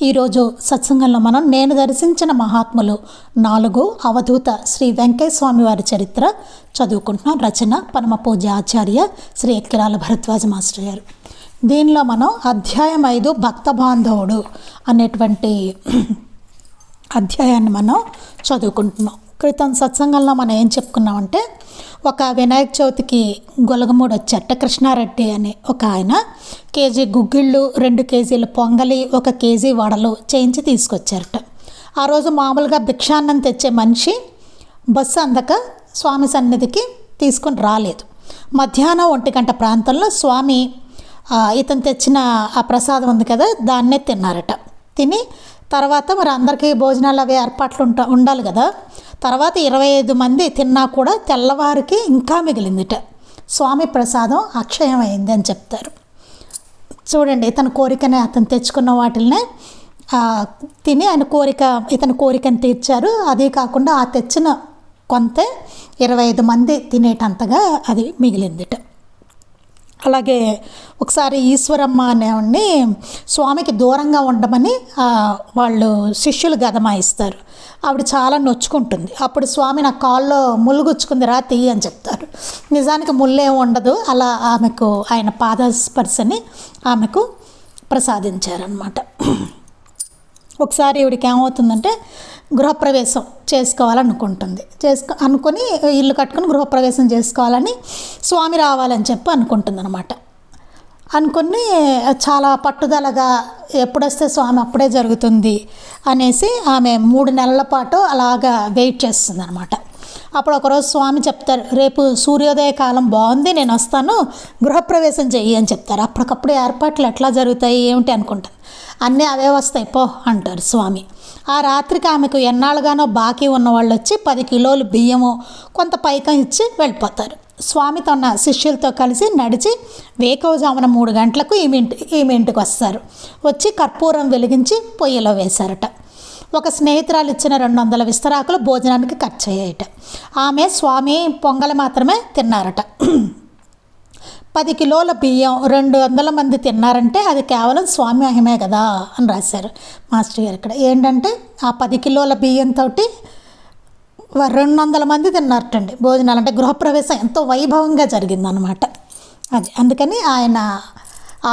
ఈరోజు సత్సంగంలో మనం నేను దర్శించిన మహాత్ములు నాలుగు అవధూత శ్రీ వెంకయ్య స్వామి వారి చరిత్ర చదువుకుంటున్నాం. రచన పరమ పూజ ఆచార్య శ్రీ ఎక్కిరాల భరద్వాజ మాస్టర్ గారు. దీనిలో మనం అధ్యాయం ఐదు భక్త బాంధవుడు అనేటువంటి అధ్యాయాన్ని మనం చదువుకుంటున్నాం. క్రితం సత్సంగంలో మనం ఏం చెప్పుకున్నామంటే ఒక వినాయక చవితికి గొలగమూడు వచ్చారట కృష్ణారెడ్డి అని ఒక ఆయన కేజీ గుగ్గిళ్ళు రెండు కేజీలు పొంగలి ఒక కేజీ వడలు చేయించి తీసుకొచ్చారట. ఆ రోజు మామూలుగా భిక్షాన్నం తెచ్చే మనిషి బస్సు అందక స్వామి సన్నిధికి తీసుకొని రాలేదు. మధ్యాహ్నం ఒంటి గంట ప్రాంతంలో స్వామి ఇతను తెచ్చిన ఆ ప్రసాదం ఉంది కదా దాన్నే తిన్నారట. తిని తర్వాత మరి అందరికీ భోజనాలు అవి ఏర్పాట్లు ఉంటా ఉండాలి కదా. తర్వాత ఇరవై ఐదు మంది తిన్నా కూడా తెల్లవారికి ఇంకా మిగిలిందిట. స్వామి ప్రసాదం అక్షయమైంది అని చెప్తారు. చూడండి ఇతని కోరికని అతను తెచ్చుకున్న వాటిల్నే తిని ఆయన కోరిక ఇతని కోరికను తీర్చారు. అదే కాకుండా ఆ తెచ్చిన కొంతే ఇరవై ఐదు మంది తినేటంతగా అది మిగిలిందిట. అలాగే ఒకసారి ఈశ్వరమ్మ అనేవాడిని స్వామికి దూరంగా ఉండమని వాళ్ళు శిష్యులు గదమాయిస్తారు. ఆవిడ చాలా నొచ్చుకుంటుంది. అప్పుడు స్వామి నా కాల్లో ములుగుచ్చుకుంది రా తీయి అని చెప్తారు. నిజానికి ముళ్ళేం ఉండదు. అలా ఆమెకు ఆయన పాదస్పర్శని ఆమెకు ప్రసాదించారనమాట ఒకసారి ఈవిడికి ఏమవుతుందంటే గృహప్రవేశం చేసుకోవాలనుకుంటుంది. చేసుకో అనుకొని ఇల్లు కట్టుకుని గృహప్రవేశం చేసుకోవాలని స్వామి రావాలని చెప్పి అనుకుంటుంది అనమాట అనుకుని చాలా పట్టుదలగా ఎప్పుడొస్తే స్వామి అప్పుడే జరుగుతుంది అనేసి ఆమె మూడు నెలల పాటు అలాగా వెయిట్ చేస్తుంది అనమాట అప్పుడు ఒకరోజు స్వామి చెప్తారు రేపు సూర్యోదయ కాలం బాగుంది నేను వస్తాను గృహప్రవేశం చెయ్యి అని చెప్తారు. అప్పటికప్పుడు ఏర్పాట్లు ఎట్లా జరుగుతాయి ఏమిటి అనుకుంటాను అన్నీ అవే వస్తాయి. పో అంటారు స్వామి. ఆ రాత్రికి ఆమెకు ఎన్నాళ్ళుగానో బాకీ ఉన్న వాళ్ళు వచ్చి పది కిలోలు బియ్యము కొంత పైకం ఇచ్చి వెళ్ళిపోతారు. స్వామి తన శిష్యులతో కలిసి నడిచి వేకవజామున మూడు గంటలకు ఈమె ఇంటి ఈమె ఇంటికి వస్తారు. వచ్చి కర్పూరం వెలిగించి పొయ్యిలో వేశారట. ఒక స్నేహితురాలు ఇచ్చిన రెండు వందల విస్తరాకులు భోజనానికి ఖర్చు అయ్యాయట. ఆమె స్వామి పొంగల్ మాత్రమే తిన్నారట. పది కిలోల బియ్యం రెండు వందల మంది తిన్నారంటే అది కేవలం స్వామి మహిమే కదా అని రాశారు మాస్టర్ గారు ఇక్కడ. ఏంటంటే ఆ పది కిలోల బియ్యంతో రెండు వందల మంది తిన్నారటండి భోజనాలు. అంటే గృహప్రవేశం ఎంతో వైభవంగా జరిగిందనమాట అది అందుకని ఆయన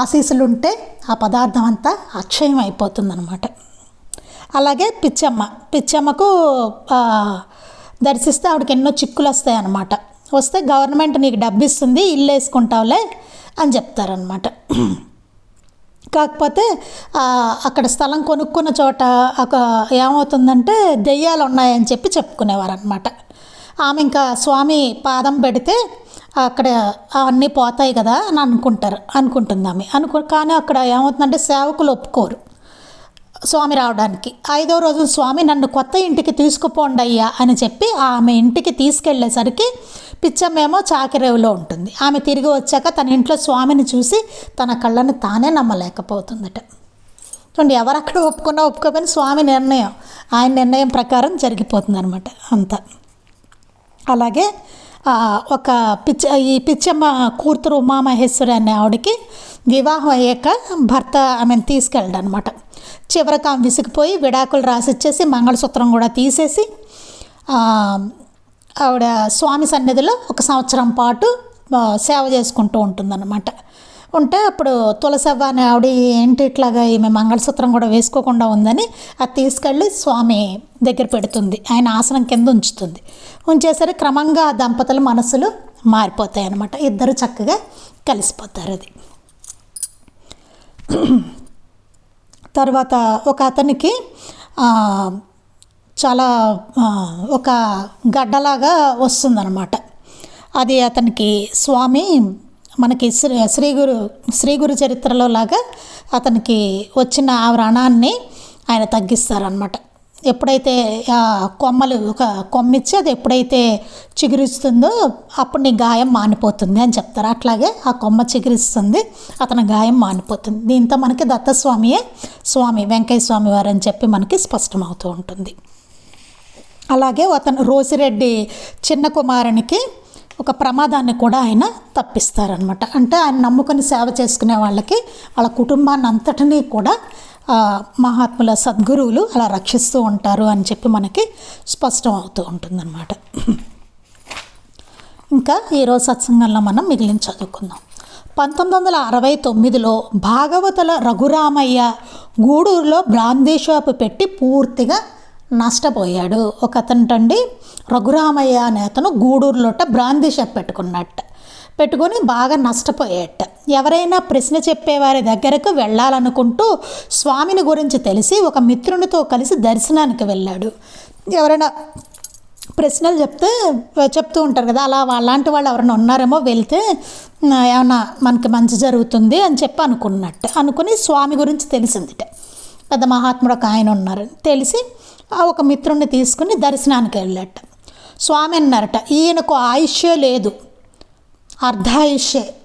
ఆశీస్సులు ఉంటే ఆ పదార్థం అంతా అక్షయం అయిపోతుందనమాట అలాగే పిచ్చమ్మ. పిచ్చమ్మకు దర్శిస్తే ఆవిడకి ఎన్నో చిక్కులు వస్తాయన్నమాట వస్తే గవర్నమెంట్ నీకు డబ్బు ఇస్తుంది ఇల్లు వేసుకుంటావులే అని చెప్తారనమాట కాకపోతే అక్కడ స్థలం కొనుక్కున్న చోట ఒక ఏమవుతుందంటే దెయ్యాలు ఉన్నాయని చెప్పి చెప్పుకునేవారు అనమాట ఆమె ఇంకా స్వామి పాదం పెడితే అక్కడ అవన్నీ పోతాయి కదా అని అనుకుంటారు అనుకుంటుంది ఆమె. అనుకు కానీ అక్కడ ఏమవుతుందంటే సేవకులు ఒప్పుకోరు. స్వామి రావడానికి. ఐదో రోజు స్వామి నన్ను కొత్త ఇంటికి తీసుకుపోండి అయ్యా అని చెప్పి ఆమె ఇంటికి తీసుకెళ్ళేసరికి పిచ్చమ్మేమో చాకిరేవులో ఉంటుంది. ఆమె తిరిగి వచ్చాక తన ఇంట్లో స్వామిని చూసి తన కళ్ళని తానే నమ్మలేకపోతుందట. చూడండి ఎవరక్కడ ఒప్పుకున్నా ఒప్పుకోమని స్వామి నిర్ణయం ఆయన నిర్ణయం ప్రకారం జరిగిపోతుంది అనమాట అంతా. అలాగే ఒక పిచ్చ ఈ పిచ్చమ్మ కూతురు ఉమామహేశ్వరి అనే ఆవిడకి వివాహం అయ్యాక భర్త ఆమెను తీసుకెళ్ళడం అనమాట చివరికి ఆమె విసిగిపోయి విడాకులు రాసిచ్చేసి మంగళసూత్రం కూడా తీసేసి ఆవిడ స్వామి సన్నిధిలో ఒక సంవత్సరం పాటు సేవ చేసుకుంటూ ఉంటుందన్నమాట. ఉంటే అప్పుడు తులసవ్వ అనే ఆవిడ ఏంటి ఇట్లాగా ఈమె మంగళసూత్రం కూడా వేసుకోకుండా ఉందని అది తీసుకెళ్ళి స్వామి దగ్గర పెడుతుంది. ఆయన ఆసనం కింద ఉంచుతుంది. ఉంచేసరి క్రమంగా ఆ దంపతుల మనసులు మారిపోతాయి అన్నమాట ఇద్దరు చక్కగా కలిసిపోతారు అది. తర్వాత ఒక అతనికి చాలా ఒక గడ్డలాగా వస్తుందన్నమాట. అది అతనికి స్వామి మనకి శ్రీ శ్రీ గురు శ్రీ గురు చరిత్రలో లాగా అతనికి వచ్చిన ఆ వ్రణాన్ని ఆయన తగ్గిస్తారనమాట ఎప్పుడైతే కొమ్మలు ఒక కొమ్మిచ్చి అది ఎప్పుడైతే చిగురిస్తుందో అప్పుడు నీ గాయం మానిపోతుంది అని చెప్తారు. అట్లాగే ఆ కొమ్మ చిగురిస్తుంది అతని గాయం మానిపోతుంది. దీంతో మనకి దత్తస్వామియే స్వామి వెంకయ్య స్వామి వారు అని చెప్పి మనకి స్పష్టమవుతూ ఉంటుంది. అలాగే అతను రోసిరెడ్డి చిన్న కుమారునికి ఒక ప్రమాదాన్ని కూడా ఆయన తప్పిస్తారనమాట అంటే ఆయన నమ్ముకొని సేవ చేసుకునే వాళ్ళకి వాళ్ళ కుటుంబాన్ని అంతటినీ కూడా మహాత్ముల సద్గురువులు అలా రక్షిస్తూ ఉంటారు అని చెప్పి మనకి స్పష్టం అవుతూ ఉంటుందన్నమాట. ఇంకా ఈరోజు సత్సంగంలో మనం మిగిలిన చదువుకుందాం. పంతొమ్మిది వందల అరవై తొమ్మిదిలో భాగవతుల రఘురామయ్య గూడూరులో బ్రాందీ షాపు పెట్టి పూర్తిగా నష్టపోయాడు. ఒక అతనిటండి రఘురామయ్య అనే అతను గూడూరులోట బ్రాందీ షాప్ పెట్టుకున్నట్ట. పెట్టుకొని బాగా నష్టపోయేట. ఎవరైనా ప్రశ్న చెప్పేవారి దగ్గరకు వెళ్ళాలనుకుంటూ స్వామిని గురించి తెలిసి ఒక మిత్రునితో కలిసి దర్శనానికి వెళ్ళాడు. ఎవరైనా ప్రశ్నలు చెప్తే చెప్తూ ఉంటారు కదా అలా అలాంటి వాళ్ళు ఎవరైనా ఉన్నారేమో వెళ్తే ఏమన్నా మనకి మంచి జరుగుతుంది అని చెప్పి అనుకున్నట్టు. అనుకుని స్వామి గురించి తెలిసిందిట. పెద్ద మహాత్ముడు ఒక ఆయన ఉన్నారు. తెలిసి ఆ ఒక మిత్రుడిని తీసుకుని దర్శనానికి వెళ్ళాట. స్వామి అన్నారట ఈయనకు ఆయుష్యే లేదు. అర్ధాయుష్యే.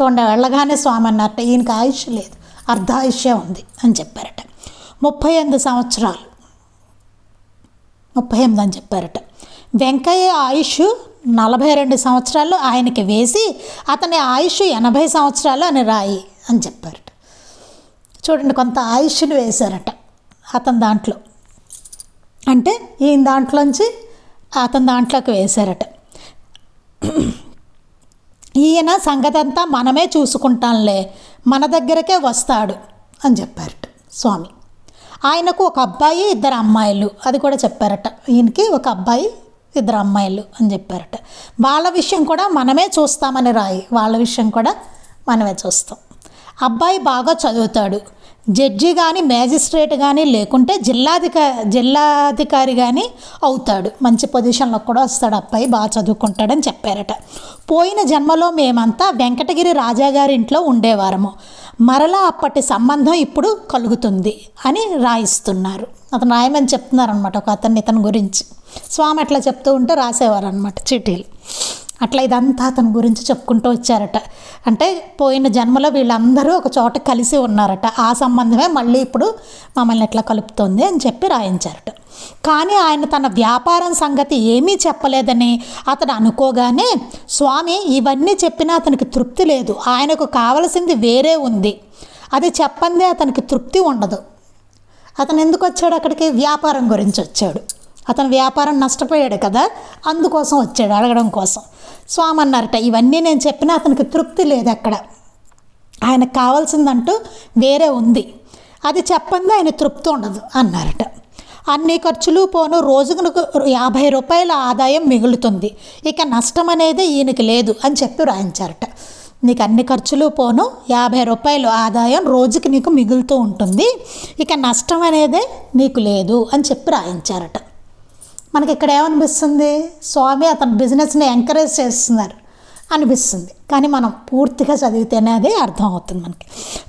చూడండి వెళ్ళగానే స్వామి అన్నట్ట ఈయనకి ఆయుష్ లేదు అర్ధాయుష్యే ఉంది అని చెప్పారట. ముప్పై ఎనిమిది సంవత్సరాలు. ముప్పై ఎనిమిది అని చెప్పారట. వెంకయ్య ఆయుష్ నలభై రెండు సంవత్సరాలు ఆయనకి వేసి అతని ఆయుష్ ఎనభై సంవత్సరాలు అని రాయి అని చెప్పారట. చూడండి కొంత ఆయుష్ని వేశారట అతని దాంట్లో. అంటే ఈయన దాంట్లోంచి అతని దాంట్లోకి వేశారట. ఈయన సంగతంతా మనమే చూసుకుంటాంలే మన దగ్గరకే వస్తాడు అని చెప్పారట స్వామి. ఆయనకు ఒక అబ్బాయి ఇద్దరు అమ్మాయిలు అది కూడా చెప్పారట. ఈయనకి ఒక అబ్బాయి ఇద్దరు అమ్మాయిలు అని చెప్పారట. వాళ్ళ విషయం కూడా మనమే చూస్తామని రాయి వాళ్ళ విషయం కూడా మనమే చూస్తాం. అబ్బాయి బాగా చదువుతాడు. జడ్జి కానీ మ్యాజిస్ట్రేట్ కానీ లేకుంటే జిల్లాధికా జిల్లాధికారి కానీ అవుతాడు. మంచి పొజిషన్లో కూడా వస్తాడు అబ్బాయి బాగా చదువుకుంటాడని చెప్పారట. పోయిన జన్మలో మేమంతా వెంకటగిరి రాజాగారింట్లో ఉండేవారము. మరలా అప్పటి సంబంధం ఇప్పుడు కలుగుతుంది అని రాయిస్తున్నారు. అతను రాయమని చెప్తున్నారు అనమాట ఒక అతన్ని ఇతని గురించి. స్వామి అట్లా చెప్తూ ఉంటే రాసేవారు అనమాట చీటీలు. అట్లా ఇదంతా అతని గురించి చెప్పుకుంటూ వచ్చారట. అంటే పోయిన జన్మలో వీళ్ళందరూ ఒక చోట కలిసి ఉన్నారట. ఆ సంబంధమే మళ్ళీ ఇప్పుడు మమ్మల్ని ఎట్లా కలుపుతోంది అని చెప్పి రాయించారట. కానీ ఆయన తన వ్యాపారం సంగతి ఏమీ చెప్పలేదని అతను అనుకోగానే స్వామి ఇవన్నీ చెప్పినా అతనికి తృప్తి లేదు. ఆయనకు కావలసింది వేరే ఉంది. అది చెప్పందే అతనికి తృప్తి ఉండదు. అతను ఎందుకు వచ్చాడు అక్కడికి? వ్యాపారం గురించి వచ్చాడు. అతను వ్యాపారం నష్టపోయాడు కదా అందుకోసం వచ్చాడు అడగడం కోసం. స్వామి అన్నారట ఇవన్నీ నేను చెప్పినా అతనికి తృప్తి లేదు అక్కడ. ఆయనకు కావాల్సిందంటూ వేరే ఉంది. అది చెప్పంది ఆయన తృప్తి ఉండదు అన్నారట. అన్ని ఖర్చులు పోను రోజుకు యాభై రూపాయల ఆదాయం మిగులుతుంది. ఇక నష్టం అనేది ఈయనకి లేదు అని చెప్పి రాయించారట నీకు అన్ని ఖర్చులు పోను యాభై రూపాయలు ఆదాయం రోజుకి నీకు మిగులుతూ ఉంటుంది. ఇక నష్టం అనేదే నీకు లేదు అని చెప్పి రాయించారట మనకి ఇక్కడ ఏమనిపిస్తుంది స్వామి అతని బిజినెస్ని ఎంకరేజ్ చేస్తున్నారు అనిపిస్తుంది. కానీ మనం పూర్తిగా చదివితేనే అది అర్థమవుతుంది మనకి.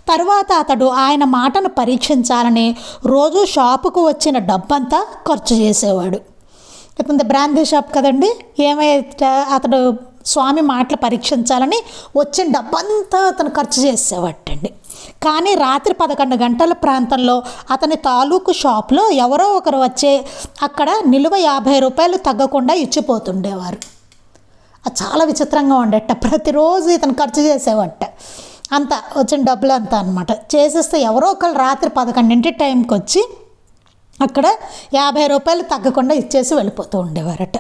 తర్వాత అతడు ఆయన మాటను పరీక్షించాలని రోజు షాపుకు వచ్చిన డబ్బంతా ఖర్చు చేసేవాడు. ఇతని బ్రాందీ షాప్ కదండి? ఏమైతే అతడు స్వామి మాటలు పరీక్షించాలని వచ్చిన డబ్బంతా అతను ఖర్చు చేసేవాటండి. కానీ రాత్రి పదకొండు గంటల ప్రాంతంలో అతని తాలూకు షాప్లో ఎవరో ఒకరు వచ్చే అక్కడ నిలువ యాభై రూపాయలు తగ్గకుండా ఇచ్చిపోతుండేవారు. అది చాలా విచిత్రంగా ఉండేట. ప్రతిరోజు ఇతను ఖర్చు చేసేవట. అంత వచ్చిన డబ్బులు అంతా అనమాట చేసేస్తే ఎవరో ఒకరు రాత్రి పదకొండింటి టైంకి వచ్చి అక్కడ యాభై రూపాయలు తగ్గకుండా ఇచ్చేసి వెళ్ళిపోతూ ఉండేవారట.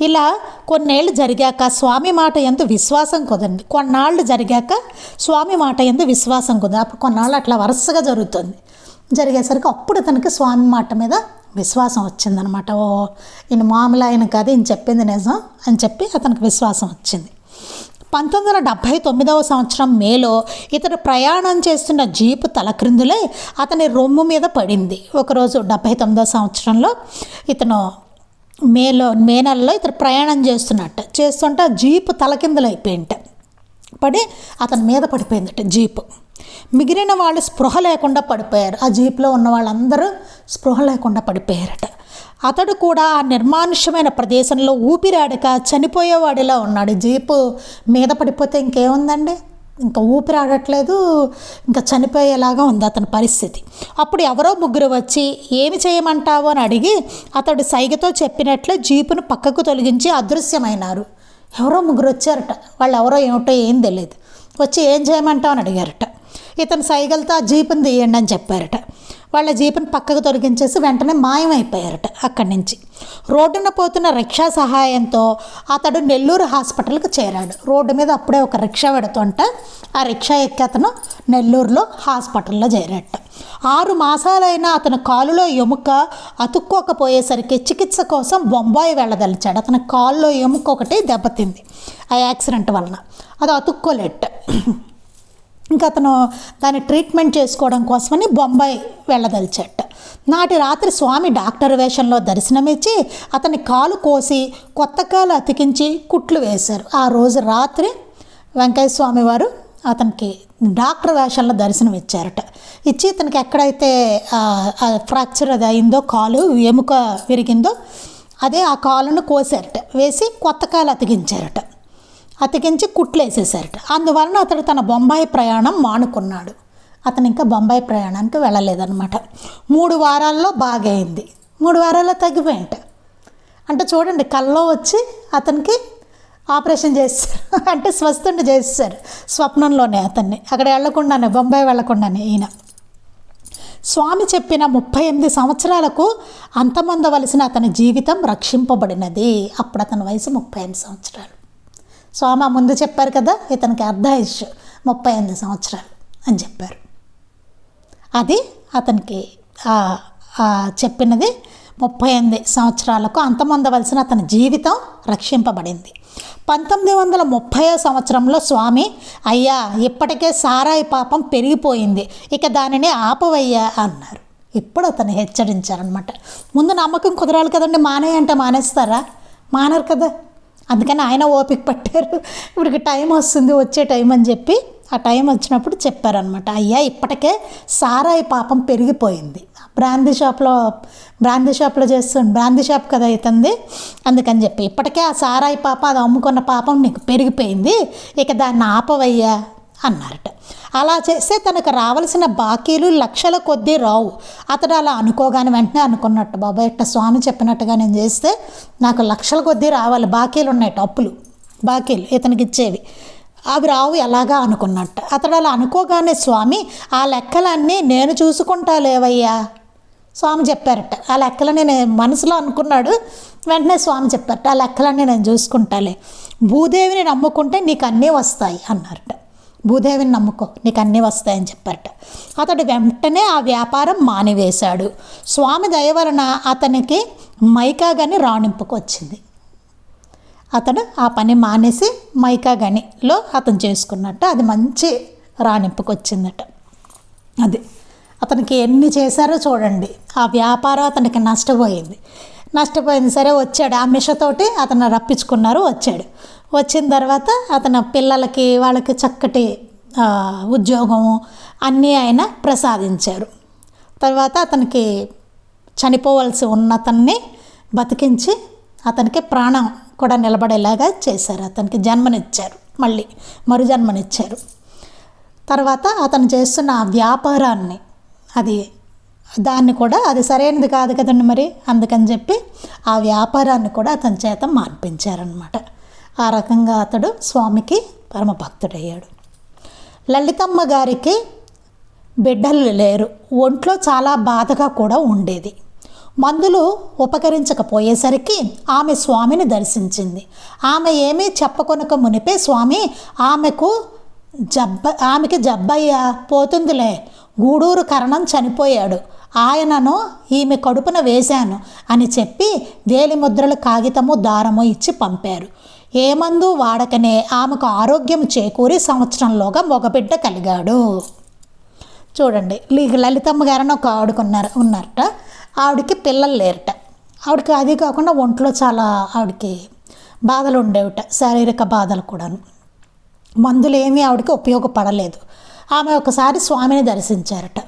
ఇలా కొన్నేళ్ళు జరిగాక స్వామి మాట ఎందు విశ్వాసం కుదండి. కొన్నాళ్ళు జరిగాక స్వామి మాట ఎందు విశ్వాసం కుదరదు అప్పుడు కొన్నాళ్ళు అట్లా వరుసగా జరుగుతుంది. జరిగేసరికి అప్పుడు తనకి స్వామి మాట మీద విశ్వాసం వచ్చిందనమాట. ఓ ఈయన మామూలు ఆయన కాదు ఈయన చెప్పింది నిజం అని చెప్పి అతనికి విశ్వాసం వచ్చింది. పంతొమ్మిది వందల డెబ్భై తొమ్మిదవ సంవత్సరం మేలో ఇతడు ప్రయాణం చేస్తున్న జీపు తలక్రిందులై అతని రొమ్ము మీద పడింది. ఒకరోజు డెబ్భై తొమ్మిదవ సంవత్సరంలో ఇతను మేలో మే నెలలో ఇతను ప్రయాణం చేస్తున్నట్ట. చేస్తుంటే ఆ జీపు అయిపోయింట పడి అతని మీద పడిపోయిందట జీపు. మిగిలిన వాళ్ళు స్పృహ లేకుండా పడిపోయారు. ఆ జీప్లో ఉన్న వాళ్ళందరూ స్పృహ లేకుండా పడిపోయారట. అతడు కూడా ఆ నిర్మానుష్యమైన ప్రదేశంలో ఊపిరాడక చనిపోయేవాడిలా ఉన్నాడు. జీపు మీద పడిపోతే ఇంకేముందండి? ఇంకా ఊపిరి ఆడట్లేదు ఇంకా చనిపోయేలాగా ఉంది అతని పరిస్థితి. అప్పుడు ఎవరో ముగ్గురు వచ్చి ఏమి చేయమంటావు? అని అడిగి అతడు సైగతో చెప్పినట్లే జీపును పక్కకు తొలగించి అదృశ్యమైనారు. ఎవరో ముగ్గురు వచ్చారట. వాళ్ళు ఎవరో ఏమిటో ఏం తెలియదు వచ్చి ఏం చేయమంటావు? అని అడిగారట. ఇతను సైగలతో ఆ జీపుని తీయండి అని చెప్పారట. వాళ్ళ జీపుని పక్కకు తొలగించేసి వెంటనే మాయమైపోయారట అక్కడి నుంచి. రోడ్డున పోతున్న రిక్షా సహాయంతో అతడు నెల్లూరు హాస్పిటల్కి చేరాడు. రోడ్డు మీద అప్పుడే ఒక రిక్షా పెడుతుంటే ఆ రిక్షా ఎక్కి అతను నెల్లూరులో హాస్పిటల్లో చేరాట ఆరు మాసాలైనా అతను కాలులో ఎముక అతుక్కోకపోయేసరికి చికిత్స కోసం బొంబాయి వెళ్ళదలిచాడు. అతని కాలులో ఎముక ఒకటి దెబ్బతింది. ఆ యాక్సిడెంట్ వలన. అది అతుక్కోలేట. ఇంకా అతను దాన్ని ట్రీట్మెంట్ చేసుకోవడం కోసమని బొంబాయి వెళ్ళదలిచాట నాటి రాత్రి స్వామి డాక్టర్ వేషంలో దర్శనమిచ్చి అతని కాలు కోసి కొత్త కాలు అతికించి కుట్లు వేశారు. ఆ రోజు రాత్రి వెంకయ్య స్వామి వారు అతనికి డాక్టర్ వేషంలో దర్శనం ఇచ్చారట ఇచ్చి ఇతనికి ఎక్కడైతే ఫ్రాక్చర్ అది అయిందో కాలు ఎముక విరిగిందో అదే ఆ కాలును కోసారట. వేసి కొత్త కాలు అతికించారట. అతికించి కుట్లు అందువలన అతడు తన బొంబాయి ప్రయాణం మానుకున్నాడు. అతను ఇంకా బొంబాయి ప్రయాణానికి వెళ్ళలేదన్నమాట. మూడు వారాల్లో బాగైంది. మూడు వారాల్లో తగ్గిపోయింట. అంటే చూడండి కల్లో వచ్చి అతనికి ఆపరేషన్ చేస్తారు అంటే స్వస్థుండి చేస్తారు స్వప్నంలోనే అతన్ని. అక్కడ వెళ్ళకుండానే బొంబాయి వెళ్ళకుండానే ఈయన. స్వామి చెప్పిన ముప్పై ఎనిమిది సంవత్సరాలకు అంతమొందవలసిన అతని జీవితం రక్షింపబడినది. అప్పుడు అతని వయసు ముప్పై ఎనిమిది సంవత్సరాలు. స్వామి ముందు చెప్పారు కదా ఇతనికి అర్ధాయుష్ ముప్పై ఎనిమిది సంవత్సరాలు అని చెప్పారు. అది అతనికి చెప్పినది ముప్పై ఎనిమిది సంవత్సరాలకు అంతమొందవలసిన అతని జీవితం రక్షింపబడింది. పంతొమ్మిది వందల ముప్పై సంవత్సరంలో స్వామి అయ్యా ఇప్పటికే సారాయి పాపం పెరిగిపోయింది ఇక దానిని ఆపవయ్యా అన్నారు. ఇప్పుడు అతను హెచ్చరించారనమాట ముందు నమ్మకం కుదరాలి కదండి మానే అంటే మానేస్తారా? మానరు కదా. అందుకని ఆయన ఓపిక పట్టారు. ఇప్పటికి టైం వస్తుంది వచ్చే టైం అని చెప్పి ఆ టైం వచ్చినప్పుడు చెప్పారనమాట అయ్యా ఇప్పటికే సారాయి పాపం పెరిగిపోయింది. బ్రాందీ షాప్లో బ్రాందీ షాప్లో చేస్తుంది బ్రాందీ షాప్ కదా అవుతుంది అందుకని చెప్పి ఇప్పటికే ఆ సారాయి పాప అది అమ్ముకున్న పాపం నీకు పెరిగిపోయింది. ఇక దాన్ని ఆపవయ్యా. అన్నారట. అలా చేస్తే తనకు రావాల్సిన బాకీలు లక్షల కొద్దీ రావు. అతడు అలా అనుకోగానే వెంటనే అనుకున్నట్టు బాబాయ్ ఇట్ట స్వామి చెప్పినట్టుగా నేను చేస్తే నాకు లక్షల కొద్దీ రావాలి బాకీలు ఉన్నాయి అప్పులు బాకీలు ఇతనికి ఇచ్చేవి. అవి రావు ఎలాగా అనుకున్నట్టు. అతడు అలా అనుకోగానే స్వామి ఆ లెక్కలన్నీ నేను చూసుకుంటా లేవయ్యా. స్వామి చెప్పారట. ఆ లెక్కలని నేను మనసులో అనుకున్నాడు. వెంటనే స్వామి చెప్పారట ఆ లెక్కలన్నీ నేను చూసుకుంటాలే. భూదేవిని నమ్ముకుంటే నీకు అన్నీ వస్తాయి అన్నారట. భూదేవిని నమ్ముకో నీకు అన్నీ వస్తాయని చెప్పారట. అతడు వెంటనే ఆ వ్యాపారం మానివేశాడు. స్వామి దయ వలన అతనికి మైకా గని రాణింపుకొచ్చింది అతడు ఆ పని మానేసి మైకా గనిలో అతను చేసుకున్నట్టు అది మంచి రాణింపుకొచ్చిందట అది అతనికి ఎన్ని చేశారో చూడండి. ఆ వ్యాపారం అతనికి నష్టపోయింది. నష్టపోయింది. సరే వచ్చాడు. ఆ మిషతోటి అతను రప్పించుకున్నారు వచ్చాడు. వచ్చిన తర్వాత అతను పిల్లలకి వాళ్ళకి చక్కటి ఉద్యోగం అన్నీ ఆయన ప్రసాదించారు. తర్వాత అతనికి చనిపోవలసి ఉన్న అతన్ని బతికించి అతనికి ప్రాణం కూడా నిలబడేలాగా చేశారు. అతనికి జన్మనిచ్చారు మళ్ళీ మరు జన్మనిచ్చారు తర్వాత అతను చేస్తున్న ఆ వ్యాపారాన్ని అది దాన్ని కూడా అది సరైనది కాదు కదండి మరి అందుకని చెప్పి ఆ వ్యాపారాన్ని కూడా అతని చేత మాన్పించారనమాట ఆ రకంగా అతడు స్వామికి పరమభక్తుడయ్యాడు. లలితమ్మ గారికి బిడ్డలు లేరు. ఒంట్లో చాలా బాధగా కూడా ఉండేది. మందులు ఉపకరించకపోయేసరికి ఆమె స్వామిని దర్శించింది. ఆమె ఏమీ చెప్పకొనక మునిపే స్వామి ఆమెకు జబ్బ ఆమెకి జబ్బయ్య పోతుందిలే. గూడూరు కరణం చనిపోయాడు. ఆయనను ఈమె కడుపున వేశాను అని చెప్పి వేలిముద్రలు కాగితము దారము ఇచ్చి పంపారు. ఏ మందు వాడకనే ఆమెకు ఆరోగ్యం చేకూరి సంవత్సరంలోగా మగబిడ్డ కలిగాడు. చూడండి లలితమ్మ గారని ఒక ఆవిడకున్నారు ఉన్నారట. ఆవిడకి పిల్లలు లేరట. ఆవిడకి అది కాకుండా ఒంట్లో చాలా ఆవిడకి బాధలు ఉండేవిట శారీరక బాధలు కూడాను. మందులు ఏమీ ఆవిడకి ఉపయోగపడలేదు. ఆమె ఒకసారి స్వామిని దర్శించారట.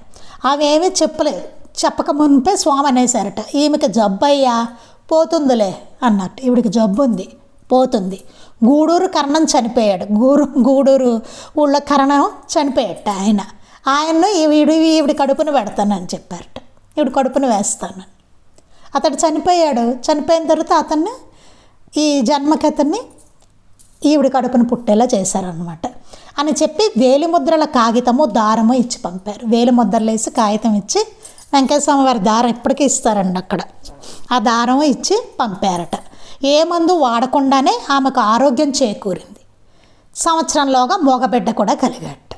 ఆమె ఏమీ చెప్పలేదు. చెప్పక మునిపే స్వామి అనేసారట ఈమెకి జబ్బయ్యా పోతుందిలే అన్నట్టు. ఈవిడికి జబ్బు ఉంది. పోతుంది. గూడూరు కర్ణం చనిపోయాడు. గూడు గూడూరు ఊళ్ళో కరణం చనిపోయాట ఆయన. ఆయన్ను ఈవిడి ఈవిడి కడుపును పెడతానని చెప్పారట. ఈవిడ కడుపును వేస్తానని. అతడు చనిపోయాడు. చనిపోయిన తర్వాత అతన్ని ఈ జన్మకి అతన్ని ఈవిడ కడుపును పుట్టేలా చేశారనమాట అని చెప్పి వేలిముద్రల కాగితము దారము ఇచ్చి పంపారు. వేలిముద్రలు వేసి కాగితం ఇచ్చి వెంకటస్వామి వారి దారం ఇప్పటికీ ఇస్తారండి అక్కడ. ఆ దారం ఇచ్చి పంపారట. ఏ మందు వాడకుండానే ఆమెకు ఆరోగ్యం చేకూరింది. సంవత్సరంలోగా మొగబిడ్డ కూడా కలిగాట.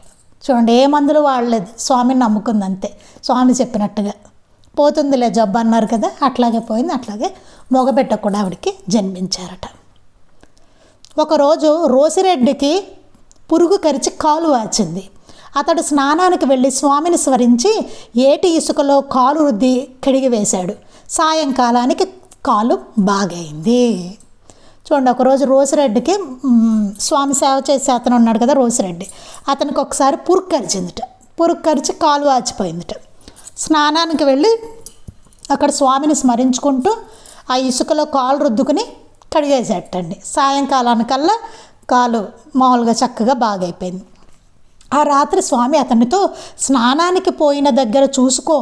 చూడండి ఏ మందులు వాడలేదు. స్వామిని నమ్ముకుంది అంతే స్వామి చెప్పినట్టుగా పోతుందిలే జబ్బు అన్నారు కదా అట్లాగే పోయింది అట్లాగే మగబిడ్డ కూడా ఆవిడకి జన్మించారట. ఒకరోజు రోసిరెడ్డికి పురుగు కరిచి కాలు వాచింది. అతడు స్నానానికి వెళ్ళి స్వామిని స్మరించి ఏటి ఇసుకలో కాలు రుద్ది కడిగి వేశాడు. సాయంకాలానికి కాలు బాగైంది. చూడండి ఒకరోజు రోజురెడ్డికి స్వామి సేవ చేసే అతను ఉన్నాడు కదా రోజురెడ్డి అతనికి ఒకసారి పురుగు కరిచిందిట పురుగు కరిచి కాలు వాచిపోయిందిట స్నానానికి వెళ్ళి అక్కడ స్వామిని స్మరించుకుంటూ ఆ ఇసుకలో కాలు రుద్దుకుని కడిగేసేటండి. సాయంకాలానికల్లా కాలు మామూలుగా చక్కగా బాగైపోయింది. ఆ రాత్రి స్వామి అతనితో స్నానానికి పోయిన దగ్గర చూసుకో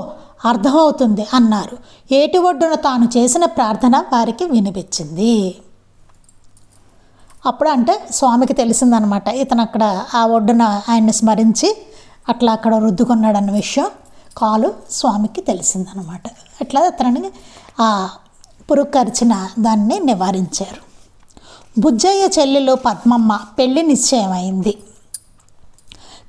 అర్థమవుతుంది అన్నారు. ఏటి ఒడ్డున తాను చేసిన ప్రార్థన వారికి వినిపించింది. అప్పుడు అంటే స్వామికి తెలిసిందనమాట ఇతను అక్కడ ఆ ఒడ్డున ఆయన్ని స్మరించి అట్లా అక్కడ రుద్దుకున్నాడన్న విషయం కాలు స్వామికి తెలిసిందనమాట. అట్లా అతనిని ఆ పురుకరిచిన దాన్ని నివారించారు. బుజ్జయ్య చెల్లెలు పద్మమ్మ పెళ్ళి నిశ్చయమైంది.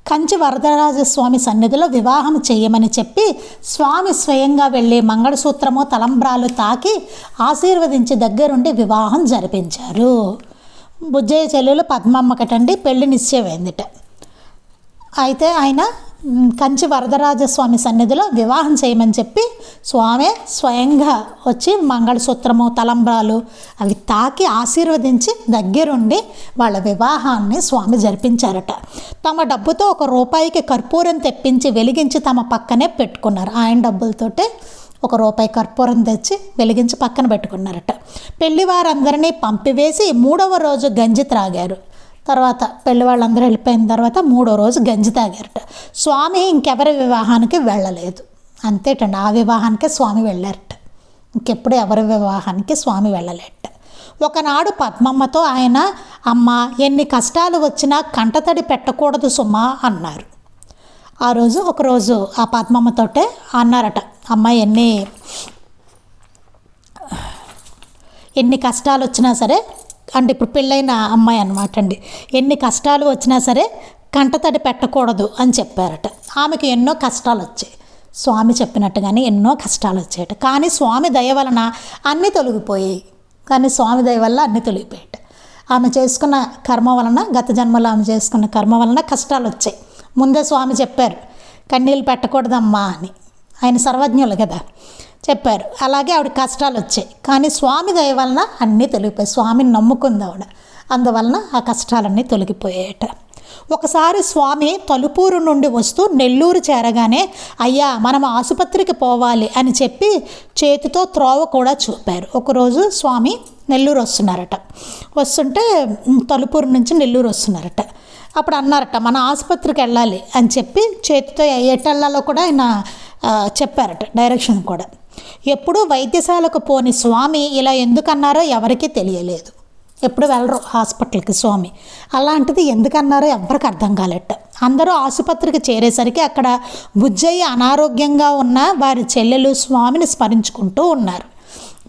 కంచి వరదరాజస్వామి సన్నిధిలో వివాహం చేయమని చెప్పి స్వామి స్వయంగా వెళ్ళి మంగళసూత్రము తలంబ్రాలు తాకి ఆశీర్వదించి దగ్గరుండి వివాహం జరిపించారు. బుజ్జయ్య చెల్లెలు పద్మమ్మకటండి పెళ్ళి నిశ్చయమైందిట. అయితే ఆయన కంచి వరదరాజస్వామి సన్నిధిలో వివాహం చేయమని చెప్పి స్వామి స్వయంగా వచ్చి మంగళసూత్రము తలంబ్రాలు అవి తాకి ఆశీర్వదించి దగ్గరుండి వాళ్ళ వివాహాన్ని స్వామి జరిపించారట. తమ డబ్బుతో ఒక రూపాయికి కర్పూరం తెప్పించి వెలిగించి తమ పక్కనే పెట్టుకున్నారు. ఆయన డబ్బులతోటే ఒక రూపాయి కర్పూరం తెచ్చి వెలిగించి పక్కన పెట్టుకున్నారట. పెళ్ళి వారందరినీ పంపివేసి మూడవ రోజు గంజి త్రాగారు. తర్వాత పెళ్ళి వాళ్ళందరూ వెళ్ళిపోయిన తర్వాత మూడో రోజు గంజి తాగారట. స్వామి ఇంకెవరి వివాహానికి వెళ్ళలేదు. అంతేటండి ఆ వివాహానికే స్వామి వెళ్ళారట. ఇంకెప్పుడు ఎవరి వివాహానికి స్వామి వెళ్ళలేట. ఒకనాడు పద్మమ్మతో ఆయన అమ్మ ఎన్ని కష్టాలు వచ్చినా కంటతడి పెట్టకూడదు సుమా అన్నారు. ఆ రోజు ఒకరోజు ఆ పద్మమ్మతోటే అన్నారట అమ్మ ఎన్ని ఎన్ని కష్టాలు వచ్చినా సరే అంటే ఇప్పుడు పెళ్ళైన అమ్మాయి అనమాట అండి ఎన్ని కష్టాలు వచ్చినా సరే కంటతడి పెట్టకూడదు అని చెప్పారట. ఆమెకు ఎన్నో కష్టాలు వచ్చాయి స్వామి చెప్పినట్టుగానే ఎన్నో కష్టాలు వచ్చాయట కానీ స్వామి దయ వలన అన్నీ తొలగిపోయాయి. కానీ స్వామి దయ వల్ల అన్నీ తొలగిపోయాట ఆమె చేసుకున్న కర్మ వలన గత జన్మలో ఆమె చేసుకున్న కర్మ వలన కష్టాలు వచ్చాయి ముందే స్వామి చెప్పారు కన్నీళ్ళు పెట్టకూడదమ్మా అని. ఆయన సర్వజ్ఞులు కదా. చెప్పారు. అలాగే ఆవిడ కష్టాలు వచ్చాయి. కానీ స్వామి దయ వలన అన్నీ తొలగిపోయాయి స్వామిని నమ్ముకుంది ఆవిడ. అందువలన ఆ కష్టాలన్నీ తొలగిపోయాయట. ఒకసారి స్వామి తలుపూరు నుండి వస్తూ నెల్లూరు చేరగానే అయ్యా మనం ఆసుపత్రికి పోవాలి అని చెప్పి చేతితో త్రోవ కూడా చూపారు. ఒకరోజు స్వామి నెల్లూరు వస్తున్నారట. వస్తుంటే తలుపూరు నుంచి నెల్లూరు వస్తున్నారట. అప్పుడు అన్నారట మన ఆసుపత్రికి వెళ్ళాలి అని చెప్పి చేతితో ఎట్టెళ్ళాలో కూడా ఆయన చెప్పారట డైరెక్షన్ కూడా. ఎప్పుడూ వైద్యశాలకు పోని స్వామి ఇలా ఎందుకన్నారో ఎవరికీ తెలియలేదు. ఎప్పుడు వెళ్ళరు హాస్పిటల్కి స్వామి. అలాంటిది ఎందుకన్నారో ఎవరికి అర్థం కాలేట అందరూ ఆసుపత్రికి చేరేసరికి అక్కడ బుజ్జయ్య అనారోగ్యంగా ఉన్న వారి చెల్లెలు స్వామిని స్మరించుకుంటూ ఉన్నారు.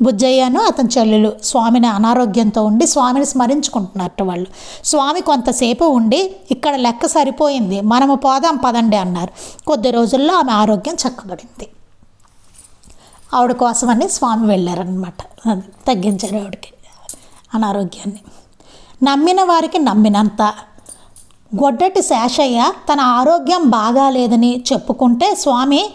బుజ్జయ్యను అతని చెల్లెలు స్వామిని అనారోగ్యంతో ఉండి స్వామిని స్మరించుకుంటున్నట్టు వాళ్ళు. స్వామి కొంతసేపు ఉండి ఇక్కడ లెక్క సరిపోయింది. మనము పోదాం పదండి అన్నారు. కొద్ది రోజుల్లో ఆమె ఆరోగ్యం చక్కబడింది. ఆవిడ కోసమని స్వామి వెళ్ళారనమాట అది తగ్గించారు ఆవిడకి అనారోగ్యాన్ని. నమ్మిన వారికి నమ్మినంత. గొడ్డటి శేషయ్య తన ఆరోగ్యం బాగాలేదని చెప్పుకుంటే స్వామి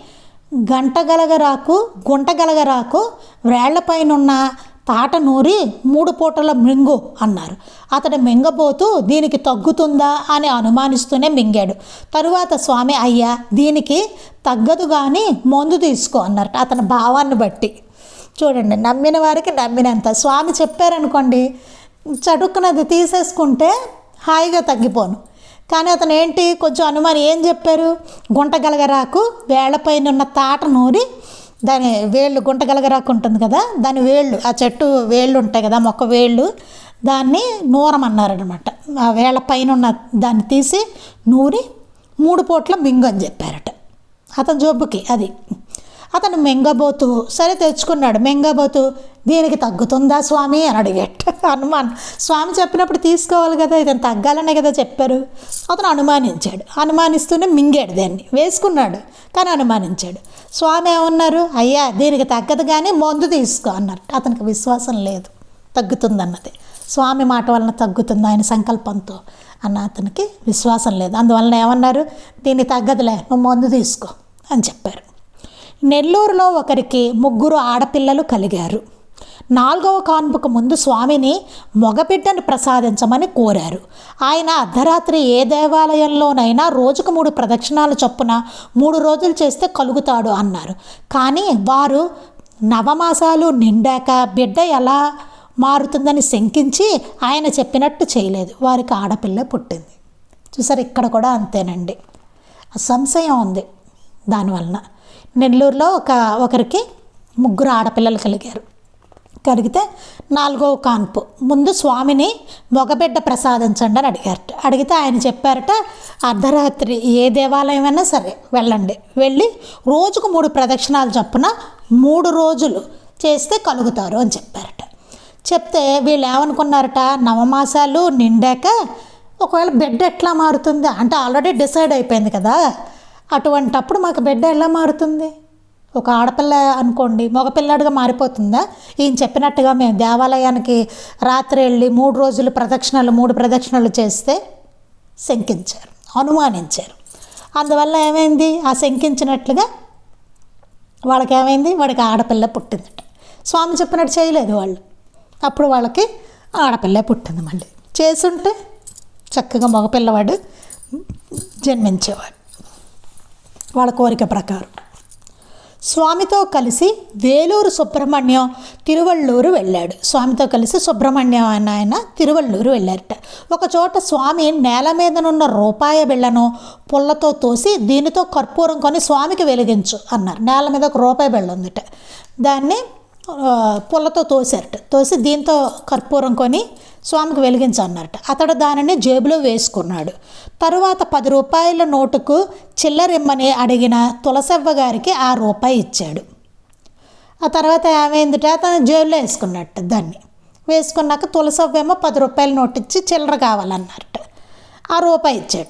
గంటగలగరాకు గుంటగలగరాకు వ్రేళ్ళపైనున్న తాట నూరి మూడు పూటల మింగు అన్నారు. అతడు మింగబోతూ దీనికి తగ్గుతుందా అని అనుమానిస్తూనే మింగాడు. తరువాత స్వామి అయ్యా దీనికి తగ్గదు కానీ మందు తీసుకో అన్నారు అతని భావాన్ని బట్టి. చూడండి నమ్మిన వారికి నమ్మినంత. స్వామి చెప్పారనుకోండి చటుక్కునది తీసేసుకుంటే హాయిగా తగ్గిపోను. కానీ అతను ఏంటి కొంచెం అనుమానం. ఏం చెప్పారు? గుంటగలగరాకు వేళ్ళపైన ఉన్న తాట నూరి దాని వేళ్ళు గుంటగలగరాకు ఉంటుంది కదా దాని వేళ్ళు ఆ చెట్టు వేళ్ళు ఉంటాయి కదా మొక్క వేళ్ళు దాన్ని నూరమన్నారనమాట ఆ వేళ్ళ పైన ఉన్న దాన్ని తీసి నూరి మూడు పూట్ల మింగు అని చెప్పారట. అతని జబ్బుకి అది. అతను మెంగబోతు సరే తెచ్చుకున్నాడు మెంగబోతు దీనికి తగ్గుతుందా స్వామి? అని అడిగేట హనుమాన్. స్వామి చెప్పినప్పుడు తీసుకోవాలి కదా ఇతను తగ్గాలనే కదా చెప్పారు. అతను అనుమానించాడు. అనుమానిస్తూనే మింగాడు దాన్ని. వేసుకున్నాడు కానీ అనుమానించాడు. స్వామి ఏమన్నారు? అయ్యా దీనికి తగ్గదు కానీ మందు తీసుకో అన్నారు. అతనికి విశ్వాసం లేదు. తగ్గుతుందన్నది. స్వామి మాట వలన తగ్గుతుంది? ఆయన సంకల్పంతో అన్న అతనికి విశ్వాసం లేదు. అందువలన ఏమన్నారు? దీనికి తగ్గదులే నువ్వు మందు తీసుకో అని చెప్పారు. నెల్లూరులో ఒకరికి ముగ్గురు ఆడపిల్లలు కలిగారు. నాలుగవ కాన్పుకు ముందు స్వామిని మగబిడ్డను ప్రసాదించమని కోరారు. ఆయన అర్ధరాత్రి ఏ దేవాలయంలోనైనా రోజుకు మూడు ప్రదక్షిణాలు చొప్పున మూడు రోజులు చేస్తే కలుగుతాడు అన్నారు. కానీ వారు నవమాసాలు నిండాక బిడ్డ ఎలా మారుతుందని శంకించి ఆయన చెప్పినట్టు చేయలేదు. వారికి ఆడపిల్ల పుట్టింది. చూసారు ఇక్కడ కూడా అంతేనండి. సంశయం ఉంది దానివలన. నెల్లూరులో ఒక ఒకరికి ముగ్గురు ఆడపిల్లలు కలిగారు. కలిగితే నాలుగవ కాన్పు. ముందు స్వామిని మగబిడ్డ ప్రసాదించండి అని అడిగారట. అడిగితే ఆయన చెప్పారట అర్ధరాత్రి ఏ దేవాలయమైనా సరే వెళ్ళండి. వెళ్ళి రోజుకు మూడు ప్రదక్షిణాలు చొప్పున మూడు రోజులు చేస్తే కలుగుతారు అని చెప్పారట. చెప్తే వీళ్ళు ఏమనుకున్నారట నవమాసాలు నిండాక ఒకవేళ బెడ్ ఎట్లా మారుతుంది? అంటే ఆల్రెడీ డిసైడ్ అయిపోయింది కదా. అటువంటప్పుడు మాకు బిడ్డ ఎలా మారుతుంది? ఒక ఆడపిల్ల అనుకోండి మగపిల్లాడిగా మారిపోతుందా? ఈయన చెప్పినట్టుగా మేము దేవాలయానికి రాత్రి వెళ్ళి మూడు రోజులు ప్రదక్షిణలు మూడు ప్రదక్షిణలు చేస్తే శంకించారు అనుమానించారు. అందువల్ల ఏమైంది? ఆ శంకించినట్లుగా వాళ్ళకి ఏమైంది? వాడికి ఆడపిల్ల పుట్టిందట. స్వామి చెప్పినట్టు చేయలేదు వాళ్ళు. అప్పుడు వాళ్ళకి ఆడపిల్ల పుట్టింది మళ్ళీ. చేసుంటే చక్కగా మగపిల్లవాడు జన్మించేవాడు. వాళ్ళ కోరిక ప్రకారం. స్వామితో కలిసి వేలూరు సుబ్రహ్మణ్యం తిరువళ్ళూరు వెళ్ళాడు. స్వామితో కలిసి సుబ్రహ్మణ్యం అన్న ఆయన తిరువళ్ళూరు వెళ్ళారట. ఒక చోట స్వామి నేల మీదనున్న రూపాయ బిళ్ళను పుల్లతో తోసి దీనితో కర్పూరం కొని స్వామికి వెలిగించు అన్నారు. నేల మీద ఒక రూపాయి బిళ్ళ ఉందిట. దాన్ని పుల్లతో తోసారట. తోసి దీంతో కర్పూరం కొని స్వామికి వెలిగించన్నట అతడు దానిని జేబులో వేసుకున్నాడు. తరువాత పది రూపాయల నోటుకు చిల్లరిమ్మని అడిగిన తులసవ్వ గారికి ఆ రూపాయి ఇచ్చాడు. ఆ తర్వాత ఏమైందిట? తన జేబులో వేసుకున్నట్టు దాన్ని. వేసుకున్నాక తులసవ్వేమో పది రూపాయల నోటు ఇచ్చి చిల్లర కావాలన్నట్టు ఆ రూపాయి ఇచ్చేట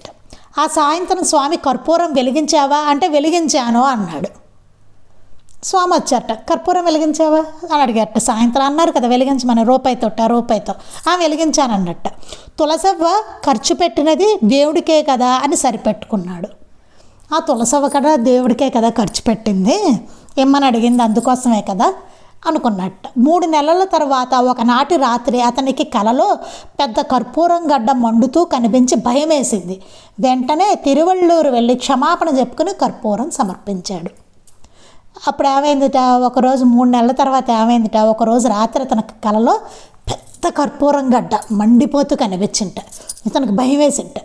ఆ సాయంత్రం స్వామి కర్పూరం వెలిగించావా? అంటే వెలిగించాను అన్నాడు. స్వామి వచ్చారట. కర్పూరం వెలిగించావా? అని అడిగారట. సాయంత్రం అన్నారు కదా వెలిగించమని. రూపాయితో ఆ రూపాయితో. ఆ వెలిగించానన్నట్ట. తులసవ్వ ఖర్చు పెట్టినది దేవుడికే కదా అని సరిపెట్టుకున్నాడు. ఆ తులసవ్వ కదా దేవుడికే కదా ఖర్చు పెట్టింది. ఇమ్మని అడిగింది? అందుకోసమే కదా అనుకున్నట్ట. మూడు నెలల తర్వాత ఒకనాటి రాత్రి అతనికి కలలో పెద్ద కర్పూరం గడ్డ మండుతూ కనిపించి భయమేసింది. వెంటనే తిరువళ్ళూరు వెళ్ళి క్షమాపణ చెప్పుకుని కర్పూరం సమర్పించాడు. అప్పుడు ఏమైందిట? ఒకరోజు మూడు నెలల తర్వాత ఏమైందిట? ఒకరోజు రాత్రి తన కలలో పెద్ద కర్పూరం గడ్డ మండిపోతూ కనిపించింట. ఇతనికి భయం వేసింట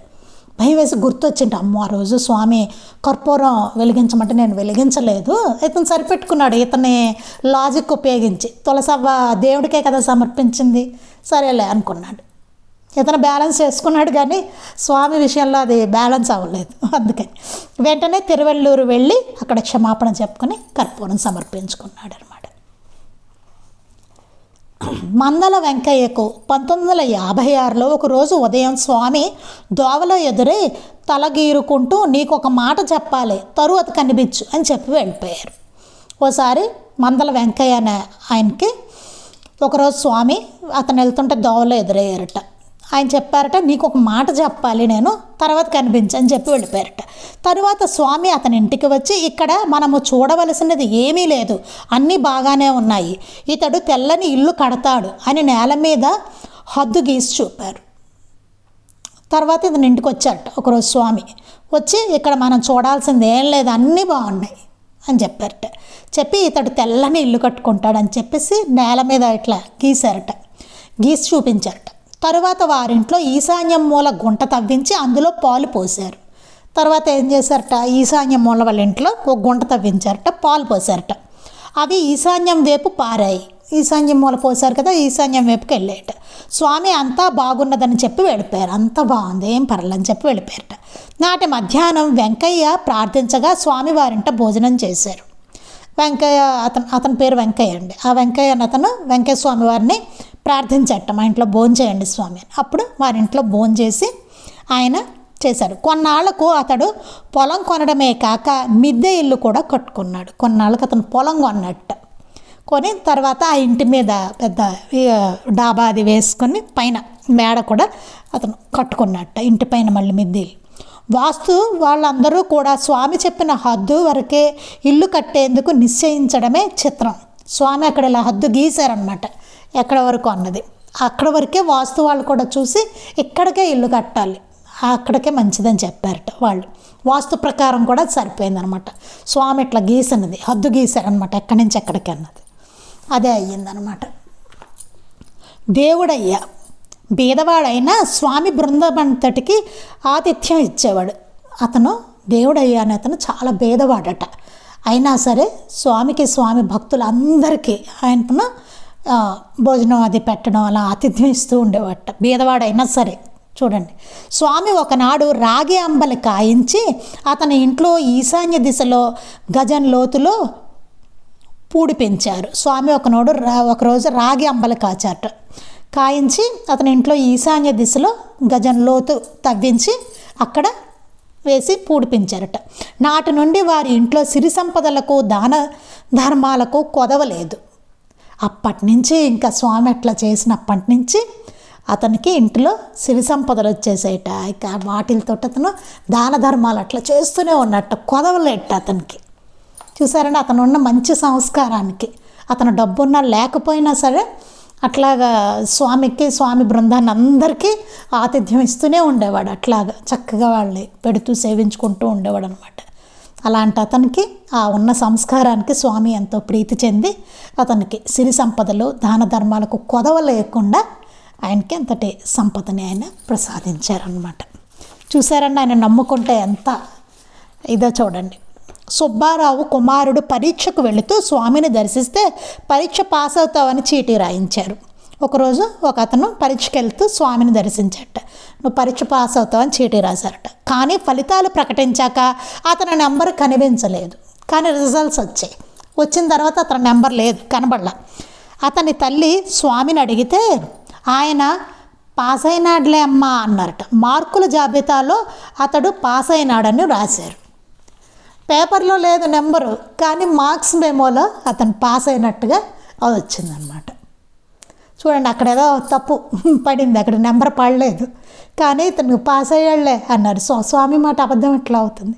భయం వేసి గుర్తొచ్చింట అమ్మో ఆ రోజు స్వామి కర్పూరం వెలిగించమంటే నేను వెలిగించలేదు. ఇతను సరిపెట్టుకున్నాడు ఇతని లాజిక్ ఉపయోగించి. తులసవ్వ దేవుడికే కదా సమర్పించింది. సరేలే అనుకున్నాడు. ఇతను బ్యాలెన్స్ చేసుకున్నాడు కానీ స్వామి విషయంలో అది బ్యాలెన్స్ అవ్వలేదు. అందుకని వెంటనే తిరువెల్లూరు వెళ్ళి అక్కడ క్షమాపణ చెప్పుకొని కర్పూరం సమర్పించుకున్నాడు అనమాట మందల వెంకయ్యకు పంతొమ్మిది వందల యాభై ఆరులో ఒకరోజు ఉదయం స్వామి దోవలో ఎదురై తలగీరుకుంటూ నీకు ఒక మాట చెప్పాలి తరువాత కనిపించు అని చెప్పి వెళ్ళిపోయారు. ఓసారి మందల వెంకయ్య అనే ఆయనకి ఒకరోజు స్వామి అతను వెళ్తుంటే దోవలో ఎదురయ్యారట. ఆయన చెప్పారట నీకు ఒక మాట చెప్పాలి నేను తర్వాత కనిపించని చెప్పి వెళ్ళిపోయారట. తరువాత స్వామి అతని ఇంటికి వచ్చి ఇక్కడ మనము చూడవలసినది ఏమీ లేదు అన్నీ బాగానే ఉన్నాయి. ఇతడు తెల్లని ఇల్లు కడతాడు అని నేల మీద హద్దు గీసి చూపారు. తర్వాత ఇతని ఇంటికి వచ్చారట ఒకరోజు స్వామి. వచ్చి ఇక్కడ మనం చూడాల్సింది ఏం లేదు అన్నీ బాగున్నాయి అని చెప్పారట. చెప్పి ఇతడు తెల్లని ఇల్లు కట్టుకుంటాడని చెప్పేసి నేల మీద ఇట్లా గీశారట. గీసి చూపించారట. తరువాత వారింట్లో ఈశాన్యం మూల గుంట తవ్వించి అందులో పాలు పోశారు. తర్వాత ఏం చేశారట? ఈశాన్యం మూల వాళ్ళ ఇంట్లో ఒక గుంట తవ్వించారట పాలు పోశారట. అవి ఈశాన్యం వైపు పారాయి. ఈశాన్యం మూల పోశారు కదా ఈశాన్యం వైపుకి వెళ్ళాయట. స్వామి అంతా బాగున్నదని చెప్పి వెళ్ళిపోయారు. అంతా బాగుంది ఏం పర్లని చెప్పి వెళ్ళిపోయారట. నాటి మధ్యాహ్నం వెంకయ్య ప్రార్థించగా స్వామి వారింట భోజనం చేశారు. వెంకయ్య అతను అతని పేరు వెంకయ్య అండి. ఆ వెంకయ్య అతను వెంకయ్య స్వామి వారిని ప్రార్థించట మా ఇంట్లో భోజనం చేయండి స్వామి అని. అప్పుడు వారి ఇంట్లో భోజనం చేసి ఆయన చేశాడు కొన్నాళ్ళకు అతడు పొలం కొనడమే కాక మిద్దె ఇల్లు కూడా కట్టుకున్నాడు. కొన్నాళ్ళకు అతను పొలం కొన్నట్ట. కొని తర్వాత ఆ ఇంటి మీద పెద్ద డాబా అది వేసుకొని పైన మేడ కూడా అతను కట్టుకున్నట్ట ఇంటి పైన మళ్ళీ మిద్దెలు వాస్తు వాళ్ళందరూ కూడా స్వామి చెప్పిన హద్దు వరకే ఇల్లు కట్టేందుకు నిశ్చయించడమే చిత్రం. స్వామి అక్కడ ఇలా హద్దు గీశారనమాట ఎక్కడ వరకు అన్నది. అక్కడ వరకే వాస్తు వాళ్ళు కూడా చూసి ఇక్కడికే ఇల్లు కట్టాలి. అక్కడికే మంచిదని చెప్పారట వాళ్ళు. వాస్తు ప్రకారం కూడా సరిపోయిందనమాట. స్వామి ఇట్లా గీసినది హద్దు గీశారనమాట ఎక్కడి నుంచి ఎక్కడికి అన్నది. అదే అయ్యిందనమాట. దేవుడయ్యా బీదవాడైనా స్వామి బృందమంతటికి ఆతిథ్యం ఇచ్చేవాడు. అతను దేవుడయ్యా అని అతను చాలా భేదవాడట అయినా సరే స్వామికి స్వామి భక్తులందరికీ ఆయనను భోజనం అది పెట్టడం అలా ఆతిథ్యం ఇస్తూ ఉండేవాట. బీదవాడైనా సరే చూడండి. స్వామి ఒకనాడు రాగి అంబలి కాయించి అతని ఇంట్లో ఈశాన్య దిశలో గజం లోతులో పూడి పెంచారు. స్వామి ఒకనోడు రా ఒకరోజు రాగి అంబలి కాచాట కాయించి అతని ఇంట్లో ఈశాన్య దిశలో గజం లోతు తవ్వించి అక్కడ వేసి పూడిపించారట నాటి నుండి వారి ఇంట్లో సిరి సంపదలకు దాన ధర్మాలకు కొదవలేదు. అప్పటి నుంచి ఇంకా స్వామి అట్లా చేసినప్పటి నుంచి అతనికి ఇంటిలో సిరి సంపదలు వచ్చేసేట. ఇక వాటిలతో అతను దాన ధర్మాలు అట్లా చేస్తూనే ఉన్నట్టు కొదవలేట అతనికి. చూసారండి అతను ఉన్న మంచి సంస్కారానికి. అతను డబ్బున్నా లేకపోయినా సరే అట్లాగా స్వామికి స్వామి బృందాన్ని అందరికీ ఆతిథ్యం ఇస్తూనే ఉండేవాడు. అట్లాగా చక్కగా వాళ్ళని పెడుతూ సేవించుకుంటూ ఉండేవాడు అనమాట అలాంటి అతనికి ఆ ఉన్న సంస్కారానికి స్వామి ఎంతో ప్రీతి చెంది అతనికి సిరి సంపదలు దాన ధర్మాలకు కొదవ లేకుండా ఆయనకి అంతటి సంపదని ఆయన ప్రసాదించారనమాట చూశారండి ఆయన నమ్ముకుంటే ఎంత ఇదో చూడండి. సుబ్బారావు కుమారుడు పరీక్షకు వెళుతూ స్వామిని దర్శిస్తే పరీక్ష పాస్ అవుతావని చీటీ రాయించారు. ఒకరోజు ఒక అతను పరీక్షకి వెళ్తూ స్వామిని దర్శించట. నువ్వు పరీక్ష పాస్ అవుతావని చీటీ రాశారట. కానీ ఫలితాలు ప్రకటించాక అతని నెంబర్ కనిపించలేదు. కానీ రిజల్ట్స్ వచ్చాయి. వచ్చిన తర్వాత అతని నెంబర్ లేదు కనబడలా. అతని తల్లి స్వామిని అడిగితే ఆయన పాస్ అయినాడులే అమ్మా అన్నారట. మార్కుల జాబితాలో అతడు పాస్ అయినాడని రాశారు. పేపర్లో లేదు నెంబరు కానీ మార్క్స్ మెమోలో అతను పాస్ అయినట్టుగా అది వచ్చిందనమాట. చూడండి అక్కడ ఏదో తప్పు పడింది అక్కడ నెంబర్ పడలేదు. కానీ ఇతను పాస్ అయ్యాడులే అన్నారు సో స్వామి మాట అబద్ధం ఎట్లా అవుతుంది?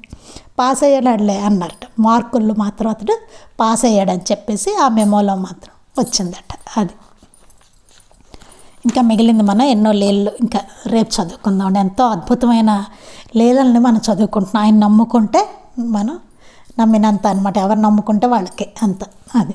పాస్ అయ్యాడులే అన్నట మార్కుల్లో మాత్రం అతడు పాస్ అయ్యాడని చెప్పేసి ఆ మెమోలో మాత్రం వచ్చిందట అది. ఇంకా మిగిలింది మనం ఎన్నో లీళ్ళు ఇంకా రేపు చదువుకుందాం. ఎంతో అద్భుతమైన లీలల్ని మనం చదువుకుంటున్నాం. ఆయన నమ్ముకుంటే మనం నమ్మినంత అనమాట ఎవరు నమ్ముకుంటే వాళ్ళకి అంత అది.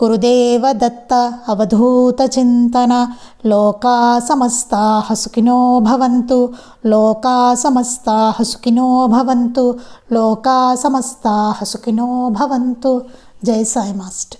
గురుదేవ దత్త అవధూత చింతన లోకా సమస్తా హసుకినో భవంతు లోకా సమస్తా హసుకినో భవంతు లోకా సమస్తా హసుకినో భవంతు జై సాయి మాస్టర్